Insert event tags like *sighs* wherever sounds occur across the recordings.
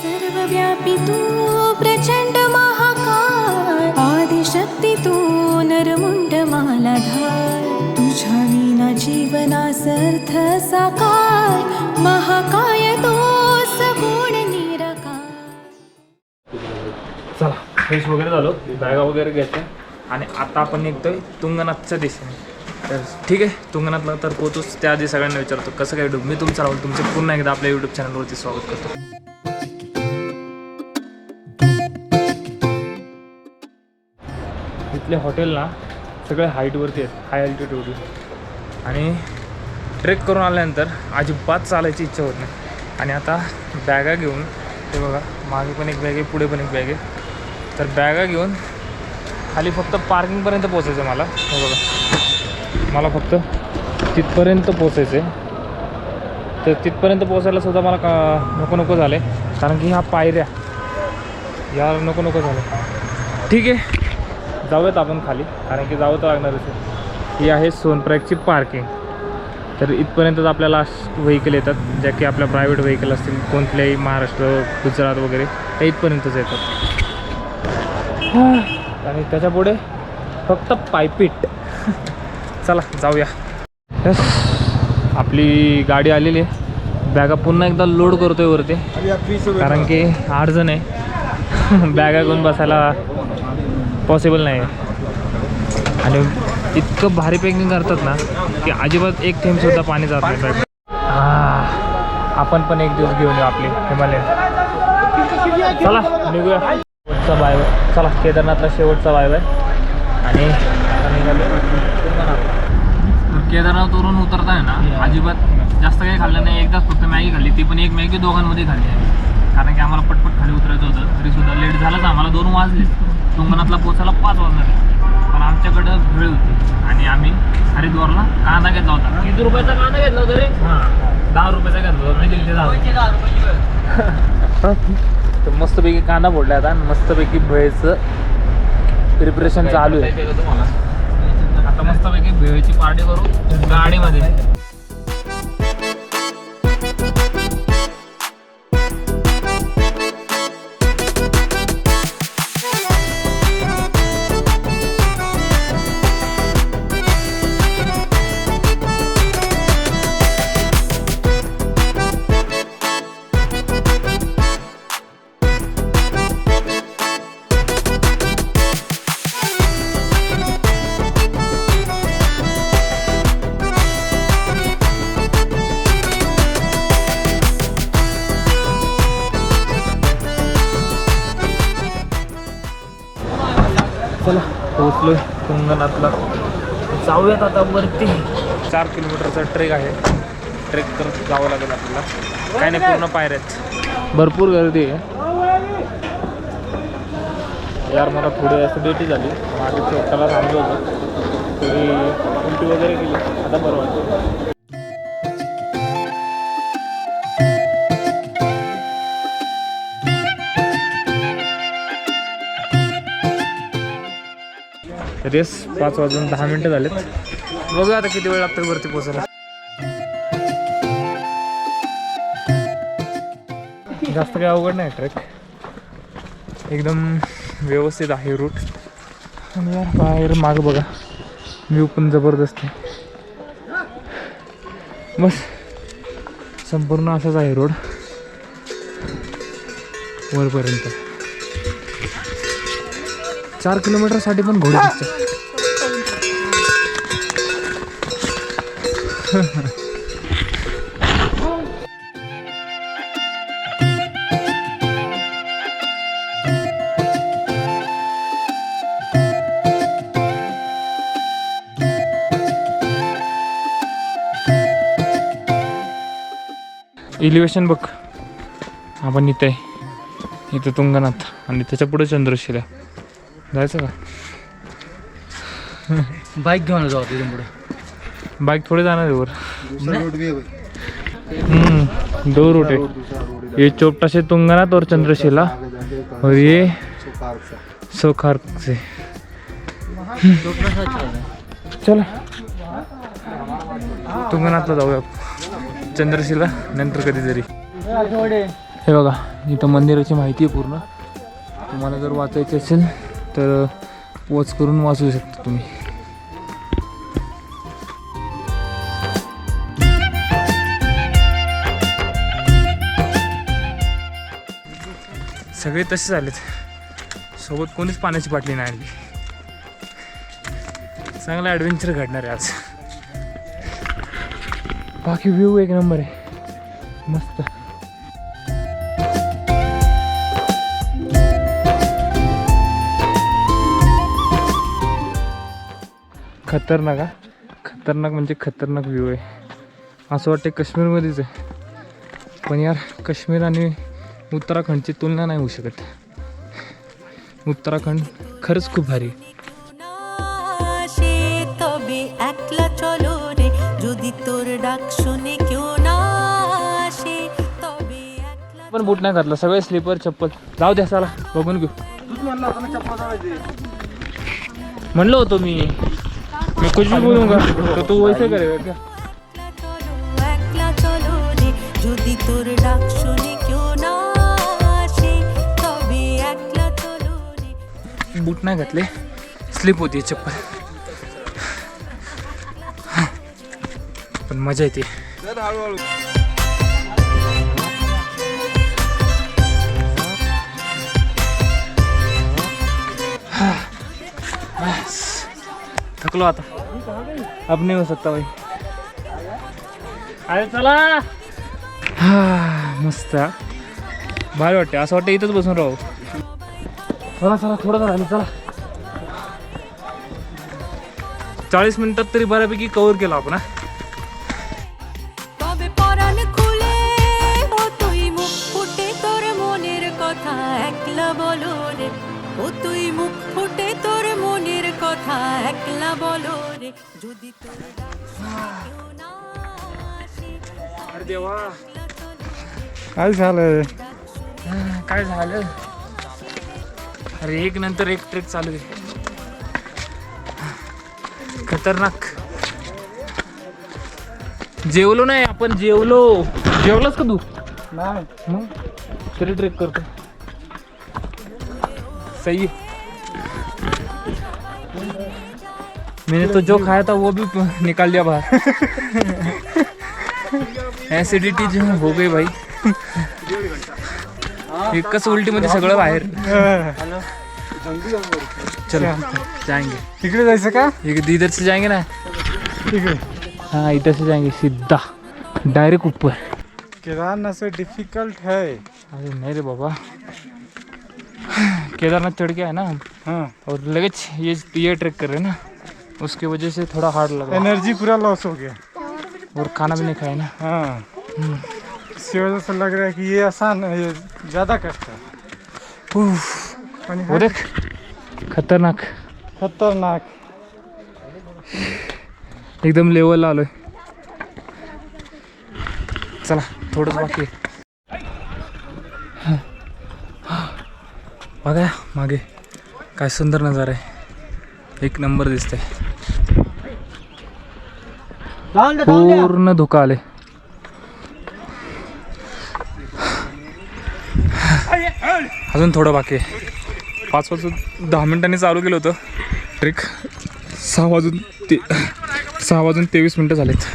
सर्वव्यापी तू प्रचंड महाकाय. आदिशक्ती तू नरमुंड मालाधार. तुझ्या विना जीवनास अर्थ साकार. महाकाय तो सगुण निराकार. चला फ्रेश वगैरे झालो बॅगा वगैरे घ्यायच्या आणि आता आपण निघतोय तुंगनाथच्या दिशेने. तर ठीक आहे तुंगनाथला तर पोहोचूच. त्याआधी सगळ्यांना विचारतो कसं काय डूब मी तुमचं राहुल तुमचे पुन्हा एकदा आपल्या यूट्यूब चॅनलवरती स्वागत करतो. इथले हॉटेल ना सगळे हाईटवरती आहेत हाय अल्टिट्यूडला आणि ट्रेक करून आल्यानंतर अजिबात चालायची इच्छा होत नाही. आणि आता बॅगा घेऊन ते बघा मागे पण एक बॅग आहे पुढे पण एक बॅग आहे. तर बॅगा घेऊन खाली फक्त पार्किंगपर्यंत पोचायचं आहे मला. हे बघा. मला फक्त तिथपर्यंत पोचायचं आहे तर तिथपर्यंत पोचायला सुद्धा मला का नको नको झाले कारण की ह्या पायऱ्या या नको नको झालं ठीक आहे. जाऊयात आपण खाली कारण की जावं तर लागणारच ही आहे सोनप्रयागची पार्किंग तर इथपर्यंतच आपल्याला व्हेकल येतात ज्या की आपल्या प्रायव्हेट व्हेकल असतील कोणत्याही महाराष्ट्र गुजरात वगैरे त्या इथपर्यंतच येतात. आणि आणि त्याच्यापुढे फक्त पायपीट *laughs* चला जाऊया. यस आपली गाडी आलेली आहे. बॅगा पुन्हा एकदा लोड करतोय वरती कारण की आठ जण आहे. *laughs* बॅगा घेऊन बसायला पॉसिबल नाही. आहे आणि इतकं भारी पॅकिंग करतात ना की अजिबात एक थेंबसुद्धा पाणी जात नाही. बॅग आपण पण एक दिवस घेऊन येऊ आपली हिमालयन. चला निघूया. शेवटचा बाय बाय चला केदारनाथला शेवटचा बाय बाय आणि केदारनाथवरून उतरताय ना अजिबात जास्त काही खाल्लं नाही. एकदाच फक्त मॅगी खाल्ली. ती पण एक मॅगी दोघांमध्ये खाल्ली आहे. कारण की आम्हाला पटपट खाली उतरायचं होतं. तरी सुद्धा लेट झालंच. आम्हाला दोन वाजले. तुंगनाथला पोचायला पाच वाजणार पण आमच्याकडं वेळ होती. आणि आम्ही हरिद्वारला कांदा घेतला होता. किती रुपयाचा कांदा घेतला होता रे? हां. दहा रुपयाचा घेतला होता. नाही दिले दहा *laughs* तर मस्तपैकी कांदा फोडला आता. मस्तपैकी भेळचं प्रिपरेशन चालू आहे. आता मस्तपैकी भेळची पार्टी करू. गाडीमध्ये. चला पोहोचलोय तुंगनाथला जाऊयात आता वरती. चार किलोमीटरचा ट्रेक आहे. ट्रेक करत जावं लागेल आपल्याला. काही नाही पूर्ण पायऱ्यात भरपूर गर्दी आहे. यार मला थोडी ॲसिडिटी झाली. मागे चोटाला थांबलो होतो. थोडी उलटी वगैरे केली. आता बरं वाटतं रेस पाच वाजून दहा मिनटं झालेत. बघूया आता किती वेळ लागतो वरती पोचायला जास्त काही अवघड नाही ट्रेक. एकदम व्यवस्थित आहे रूट आणि यार बाहेर माग बघा. व्ह्यू पण जबरदस्त आहे. बस. संपूर्ण असाच आहे रोड वरपर्यंत. चार किलोमीटरसाठी पण घोडे दिसतात इलिव्हेशन बघ आपण इथे आहे. इथं तुंगनाथ आणि त्याच्या पुढे चंद्रशिला जायचं का? बाईक घेऊन जाऊ तिथून पुढे. बाईक थोडे जाणार आहे वर. हम्म, दो रूट है ये चोपटा से तुंगनाथ और चंद्रशिला. और ये सोखार से चला. तुंगनाथला जाऊया. चंद्रशिला नंतर कधीतरी. हे बघा इथं मंदिराची माहिती आहे पूर्ण. तुम्हाला जर वाचायची असेल तर वॉच करून वाचू शकता तुम्ही. सगळे तसे झालेत सोबत कोणीच पाण्याची बाटली नाही आणली. चांगला ॲडव्हेंचर घडणार आहे आज. बाकी व्ह्यू एक नंबर आहे. मस्त. खतरनाक हा? खतरनाक म्हणजे खतरनाक व्ह्यू आहे. असं वाटते काश्मीरमध्येच आहे. पण यार काश्मीर आणि उत्तराखंडची तुलना नाही होऊ शकत. उत्तराखंड खरंच खूप भारी पण बूट नाही घातला सगळे स्लीपर चप्पल. जाऊ द्या चला बघून घेऊ. म्हणलं होतो मी. मैं कुछ भी बोलूँगा तो तू वैसे करेगा क्या बूट ना घातले. स्लिप होती चप्पल. पण मज़ा येते. बस. थकलो आता. अब नाही हो सकता भाई. अरे चला. हा. *sighs* मस्त भारी वाटते असं वाटतं इथंच बसून राहू. चला चला थोडं झालं चला. चाळीस मिनिटात तरी बऱ्यापैकी कवर केला आपण हा. देवा. काय झालं काय झालं? अरे एक नंतर एक ट्रेक चालू आहे. खतरनाक. जेवलो नाही आपण जेवलो. जेवलास का तू? नाही. मग? तरी ट्रेक करतो. सही *laughs* मैंने तो जो खाया था वो भी निकाल दिया बाहर. *laughs* ऍसिडिटी जो हो गई भाई। एकच उलटीमध्ये सगळं बाहेर। चलो जाएँगे। तिकडे जायचं का एक इधर से जाएँगे ना? तिकडे हाँ इधर से जाएँगे सीधा। डायरेक्ट ऊपर। केदारनाथ से डिफ़िकल्ट है। अरे नहीं रे बाबा। केदारनाथ चढ़ गया है ना? हम हाँ। और लगेच ये ये ट्रेक कर रहे हैं ना? उसकी वजह से थोड़ा हार्ड लगा एनर्जी पूरा लॉस हो गया। और खाना भी नहीं खाया ना। हाँ। इसी वजह से लग रहा है कि ये आसान है ये ज़्यादा कष्ट है। वो देख खतरनाक। खतरनाक। एकदम लेवल आलोय चला थोडंच बाकी. बघा मागे। काय सुंदर नजारा आहे एक नंबर दिसतंय। पूर्ण धुका आले. अजून थोडं बाकी आहे. पाच वाजून दहा मिनिटांनी चालू केलं होतं. ट्रेक सहा वाजून ते सहा वाजून तेवीस मिनटं झालेत.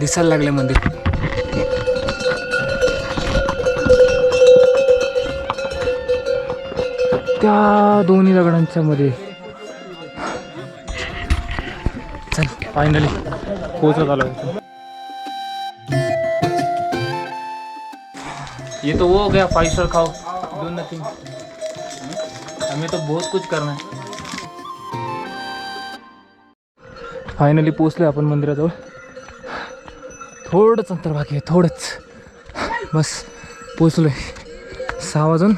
दिसायला लागले मंदिर. त्या दोन्ही दगडांच्या मध्ये? चल फायनली पोहोचत आलो. ये तो वो हो, गया फाइव स्टार खाओ. डू नथिंग हमें तो बहुत कुछ करना है. फायनली पोचलोय आपण मंदिराजवळ. थोडंच अंतर बाकी आहे थोडंच. बस पोचलोय सहा वाजून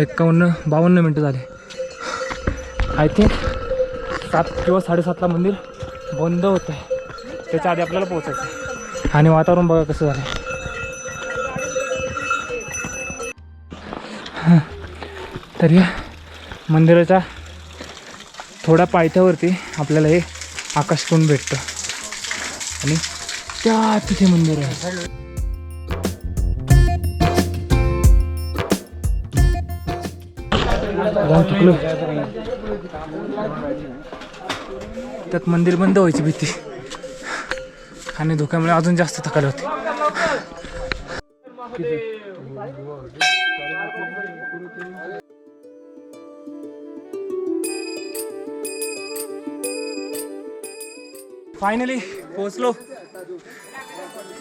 एक्कावन्न बावन्न मिनटं झाले. आय थिंक सात किंवा साडेसातला मंदिर बंद होतं आहे त्याच्या आधी आपल्याला पोहोचायचं आहे आणि वातावरण बघा कसं झालं आहे तर या मंदिराच्या थोड्या पायथ्यावरती आपल्याला हे आकाशकुंड भेटतं. आणि त्या तिथे मंदिर आहे. जाऊन चुकलो. त्यात मंदिर बंद व्हायची भीती. आणि धोक्यामुळे अजून जास्त थकायला होते. फायनली पोहोचलो.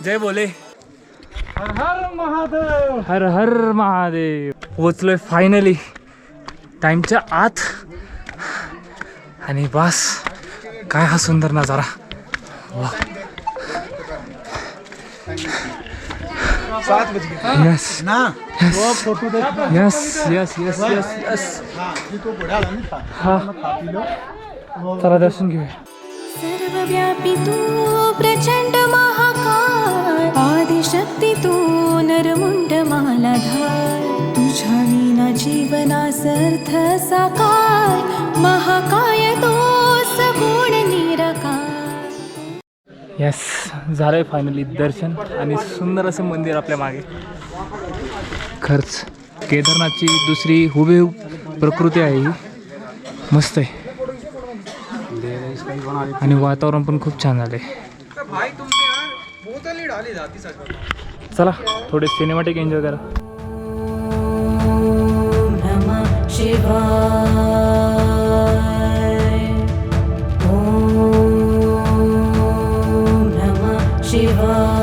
जय बोले हर हर महादेव. हर हर महादेव. पोचलोय फायनली टाईमच्या आत. आणि बस काय हा सुंदर नजारा. वा. Yes yes yes yes yes yes तो बुढ़ा था. हा. चला दर्शन घेऊया. सर्वव्यापी तू प्रचंड महाकाय आदिशक्ती तू नरमुंड मालाधार जीवना सर्थ साकार महाकाय तो सगुण निरकार. यस झालंय फायनली दर्शन आणि सुंदर असं मंदिर आपल्या मागे. खर्च केदारनाथची दुसरी हुबेहूब प्रकृती आहे ही. मस्त आहे. आणि वातावरण पण खूप छान झालंय. चला थोडे सिनेमॅटिक एन्जॉय करा. शिवाय। ॐ नमः शिवाय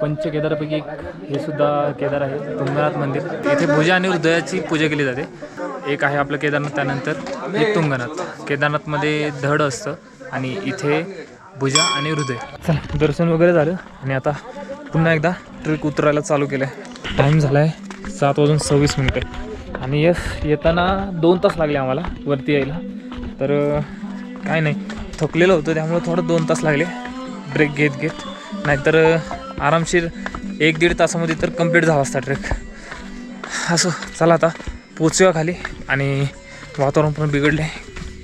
पंच केदारापैकी एक हे सुद्धा केदार आहे तुंगनाथ मंदिर. येथे भुजा आणि हृदयाची पूजा केली जाते. एक आहे आपलं केदारनाथ त्यानंतर एक तुंगनाथ. केदारनाथमध्ये धड असतं आणि इथे भुजा आणि हृदय. चला दर्शन वगैरे झालं आणि आता पुन्हा एकदा ट्रेक उतरायला चालू केलं आहे टाईम झाला आहे सात वाजून सव्वीस मिनटे. आणि यस येताना दोन तास लागले आम्हाला वरती यायला. तर काय नाही थकलेलं होतं त्यामुळे थोडं दोन तास लागले. ब्रेक घेत घेत. नाहीतर आरामशीर एक दीड तासामध्ये तर कंप्लीट झाला असता ट्रेक असं चला आता पोचूया खाली आणि वातावरण पण बिघडले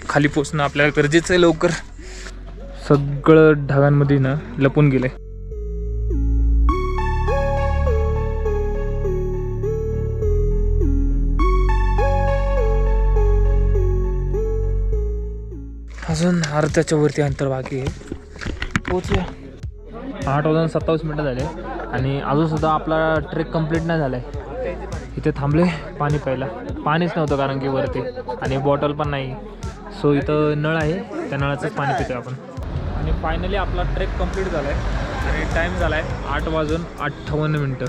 खाली पोचणं आपल्याला गरजेचं आहे लवकर. सगळं ढगांमध्ये ना लपून गेलंय. अजून अर्ध्याच्या वरती अंतर बाकी आहे. पोहोचूया. आठ वाजून सत्तावीस मिनटं झाले आणि अजूनसुद्धा आपला ट्रेक कंप्लीट नाही झाला आहे इथे थांबले पाणी प्यायला. पाणीच नव्हतं कारण की वरती आणि बॉटल पण नाही. सो इथं नळ आहे. त्या नळाचंच पाणी पितो आपण. आणि फायनली आपला ट्रेक कंप्लीट झाला आहे आणि टाईम झाला आहे आठ वाजून अठ्ठावन्न मिनटं.